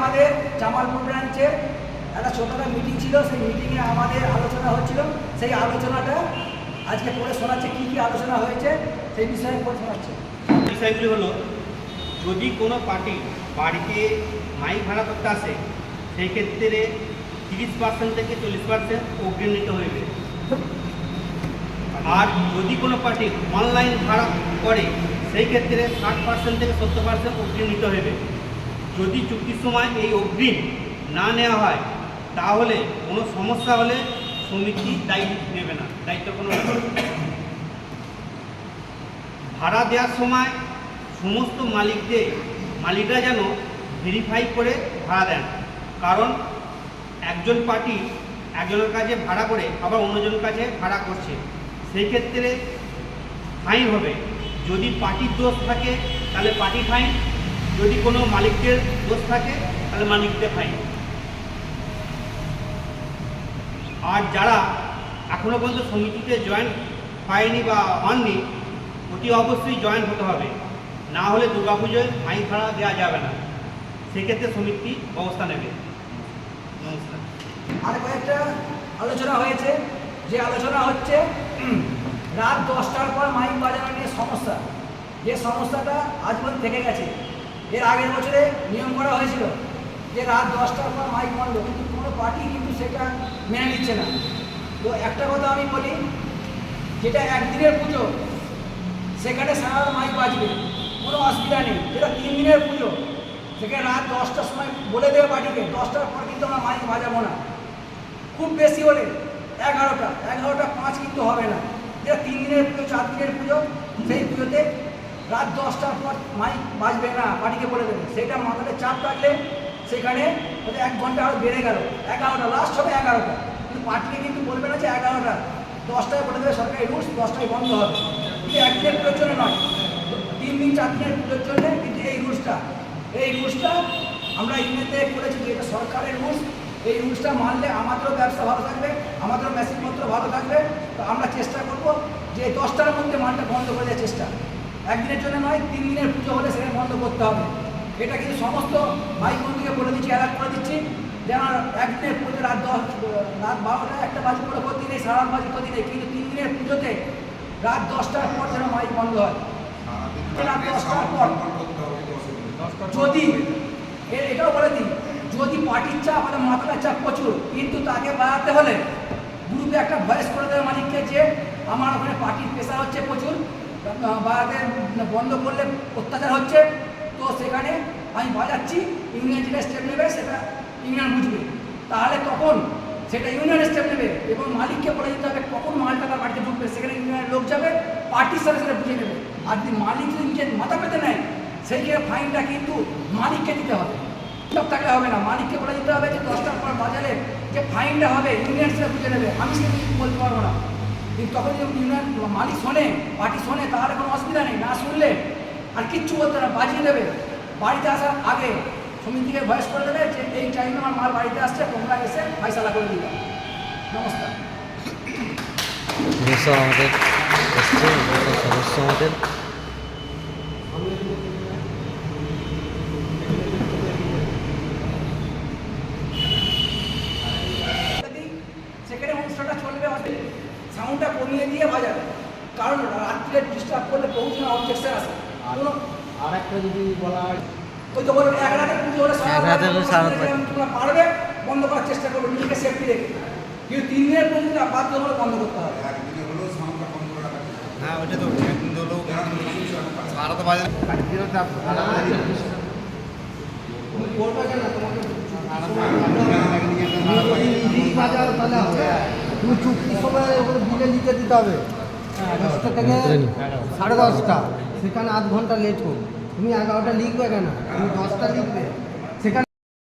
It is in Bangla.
আমাদের জামালপুর ব্রাঞ্চে একটা ছোটখাটো মিটিং ছিল, সেই মিটিংয়ে আমাদের আলোচনা হচ্ছিল। সেই আলোচনাটা আজকে পড়ে শোনাচ্ছে, কী কী আলোচনা হয়েছে সেই বিষয়ে পড়ে শোনাচ্ছে। বিষয়গুলি হলো, যদি কোনো পার্টি বাড়িতে মাইক ভাড়া করতে আসে, সেই ক্ষেত্রে তিরিশ পার্সেন্ট থেকে চল্লিশ পার্সেন্ট অগ্রিম নিতে হইবে আর যদি কোনো পার্টি অনলাইন ভাড়া করে, সেই ক্ষেত্রে ষাট পার্সেন্ট থেকে সত্তর পার্সেন্ট অগ্রিম নিতে হইবে যদি চুক্তির সময় এই অগ্রিম না নেওয়া হয়, তাহলে কোনো সমস্যা হলে সমিতি দায়িত্ব নেবে না। দায়িত্ব কোনো। ভাড়া দেওয়ার সময় সমস্ত মালিকদের, মালিকরা যেন ভেরিফাই করে ভাড়া দেন। কারণ একজন পার্টি একজনের কাছে ভাড়া করে, আবার অন্যজনের কাছে ভাড়া করছে। সেই ক্ষেত্রে ফাইন হবে। যদি পার্টির দোষ থাকে, তাহলে পার্টি ফাইন যদি কোনো মালিকদের দোষ থাকে, তাহলে মালিকদের ফাইন। আর যারা এখনও পর্যন্ত সমিতিতে জয়েন হয়নি বা হননি, অতি অবশ্যই জয়েন হতে হবে। না হলে দুর্গাপুজোয় মাইক ভাড়া দেওয়া যাবে না। সেক্ষেত্রে সমিতি ব্যবস্থা নেবে। আর কয়েকটা আলোচনা হয়েছে। যে আলোচনা হচ্ছে রাত দশটার পর মাইক বাজানো নিয়ে সমস্যা। যে সমস্যাটা আজ পর্যন্ত থেকে গেছে এর আগের বছরে নিয়ম করা হয়েছিল যে রাত দশটার পর মাইক বন্ধ, কিন্তু কোনো পার্টি কিন্তু সেটা মেনে নিচ্ছে না। তো একটা কথা আমি বলি, যেটা একদিনের পুজো, সেখানে সারা মাইক বাজবে, কোনো অসুবিধা নেই। যেটা তিন দিনের পুজো, সেখানে রাত দশটার সময় বলে দেবে পার্টিকে দশটার পর কিন্তু আমরা মাইক বাজাবো না। খুব বেশি হলে এগারোটা এগারোটা পাঁচ কিন্তু হবে না। যেটা তিন দিনের পুজো চার দিনের পুজো, সেই পুজোতে রাত দশটার পর মাইক বাজবে না পার্টিকে বলে দেবে। সেটা মাথাতে চাপ থাকলে সেখানে এক ঘণ্টা আরও বেড়ে গেল, এগারোটা লাস্ট হবে এগারোটা। কিন্তু পার্টিকে কিন্তু বলবে না যে এগারোটা। দশটায় বলে দেবে সরকারি রুলস, দশটায় বন্ধ হবে। কিন্তু একদিনের পুজোর জন্য নয়। তিন দিন, চার দিনের পুজোর জন্য কিন্তু এই রুলসটা। এই রুলসটা আমরা ইংরেজিতে করেছি যে এটা সরকারের রুলস। এই রুলসটা মানলে আমাদেরও ব্যবসা ভালো থাকবে, আমাদেরও মেশিনপত্র ভালো থাকবে। তো আমরা চেষ্টা করব যে দশটার মধ্যে মালটা বন্ধ করে দেওয়ার চেষ্টা। একদিনের জন্য নয় তিন দিনের পুজো হলে সেখানে বন্ধ করতে হবে। এটা কিন্তু সমস্ত ভাই বন্ধুকে বলে দিচ্ছি অ্যালার্ট করে দিচ্ছি। যেন একদিনের পুজো রাত দশ রাত বারোটা একটা বাজি করে ক্ষতি নেই সারা বাজি ক্ষতি নেই কিন্তু তিন দিনের পুজোতে রাত দশটার পর যেন মাইক বন্ধ হয়। রাত দশটার পর। যদি এ- এটাও বলে দিই যদি পার্টির চাপ আমাদের মাথার চাপ প্রচুর কিন্তু তাকে বাড়াতে হলে গ্রুপে একটা ভয়েস করে দেবে মালিককে যে আমার ওখানে পার্টির প্রেশার হচ্ছে প্রচুর বাড়াতে বন্ধ করলে অত্যাচার হচ্ছে, তো সেখানে আমি বাজাচ্ছি ইউনিয়ন যেটা স্টেপ নেবে সেটা ইউনিয়ন বুঝবে। তাহলে তখন সেটা ইউনিয়ন স্টেপ নেবে এবং মালিককে বলে দিতে হবে, কখন মালটা তার বাড়িতে ঢুকবে, সেখানে ইউনিয়নের লোক যাবে পার্টির সাথে সাথে বুঝে নেবে আর যদি মালিক যদি নিজের মাথা পেতে নেয় সেই ক্ষেত্রে ফাইনটা কিন্তু মালিককে দিতে হবে। সব থাকলে হবে না, মালিককে বলে দিতে হবে যে দশটার পর বাজারে যে ফাইনটা হবে, ইউনিয়ন সেটা বুঝে নেবে আমি সেটা বলতে পারব না। কিন্তু তখন যদি ইউনিয়ন মালিক শোনে, পার্টি শোনে, তাহলে কোনো অসুবিধা নেই, না শুনলে আর কিচ্ছু বলতে না, বাজিয়ে দেবে। বাড়িতে আসার আগে সমিতিকে ভয়েস করে দেবে যে, এই টাইমে আমার মাল বাড়িতে আসছে, তোমরা এসে ফাইসালা করে দিবে। নমস্কার। আমাদের সদস্য আমাদের যদি সেখানে অনুষ্ঠানটা চলবে সাউন্ডটা কমিয়ে দিয়ে বাজাবে। কারণ রাত্রে ডিস্টার্ব করলে বহুজন অবজেকশন আসে আর একটা যদি বলা হয় ওই তো বলবে এক রাতের পুজো হলে রাত রাত। তোমরা পারবে বন্ধ করার চেষ্টা করবে নিজেকে সেফটি রেখে। কিন্তু তিন দিনের পর্যন্ত বাধ্য হলে বন্ধ করতে হবে। হ্যাঁ ওইটা তো একদিন হলেও সারা তো বাজার বাজার তাহলে হবে। তুমি চুক্তির সময় ওখানে বিলে লিখে দিতে হবে। দশটা থেকে সাড়ে দশটা। সেখানে আধ ঘণ্টা লেট হোক। তুমি এগারোটা লিখবে কেন? তুমি দশটা লিখবে।